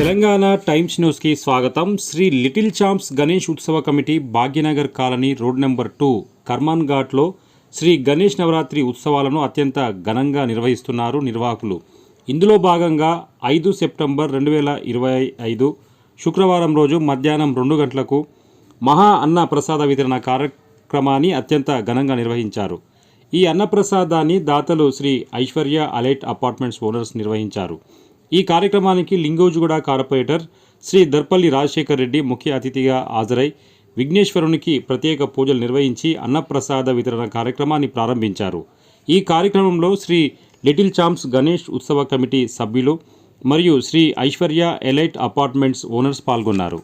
Telangana times న్యూస్కి స్వాగతం. Shri little champs Ganesh ఉత్సవ committee Bhagyanagar colony road number two Karman ఘాట్లో శ్రీ గణేష్ నవరాత్రి ఉత్సవాలను అత్యంత ఘనంగా నిర్వహిస్తున్నారు నిర్వాహకులు. ఇందులో భాగంగా ఐదు సెప్టెంబర్ రెండు వేల ఇరవై ఐదు శుక్రవారం రోజు మధ్యాహ్నం రెండు గంటలకు మహా అన్న ప్రసాద వితరణ కార్యక్రమాన్ని అత్యంత ఘనంగా నిర్వహించారు. ఈ అన్నప్రసాదాన్ని దాతలు Shri Aishwarya elite apartments owners నిర్వహించారు. ఈ కార్యక్రమానికి లింగోజుగూడ కార్పొరేటర్ శ్రీ దర్పల్లి రాజశేఖర్ రెడ్డి ముఖ్య అతిథిగా హాజరై విఘ్నేశ్వరునికి ప్రత్యేక పూజలు నిర్వహించి అన్నప్రసాద వితరణ కార్యక్రమాన్ని ప్రారంభించారు. ఈ కార్యక్రమంలో శ్రీ లిటిల్ చాంప్స్ గణేష్ ఉత్సవ కమిటీ సభ్యులు మరియు Shri Aishwarya elite apartments owners పాల్గొన్నారు.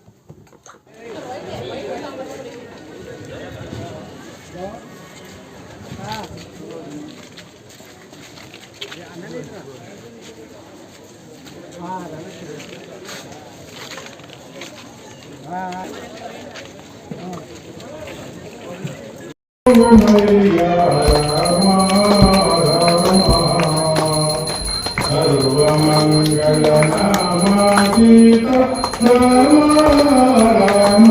సర్వమంగళనామాతీత రామ రామ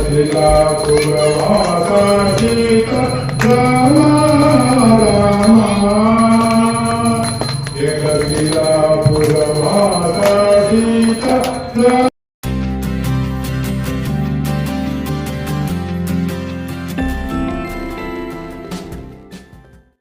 ఏకశిలా పురవాసీత రామ రామ ఏకశిలా పురవాసీత రామ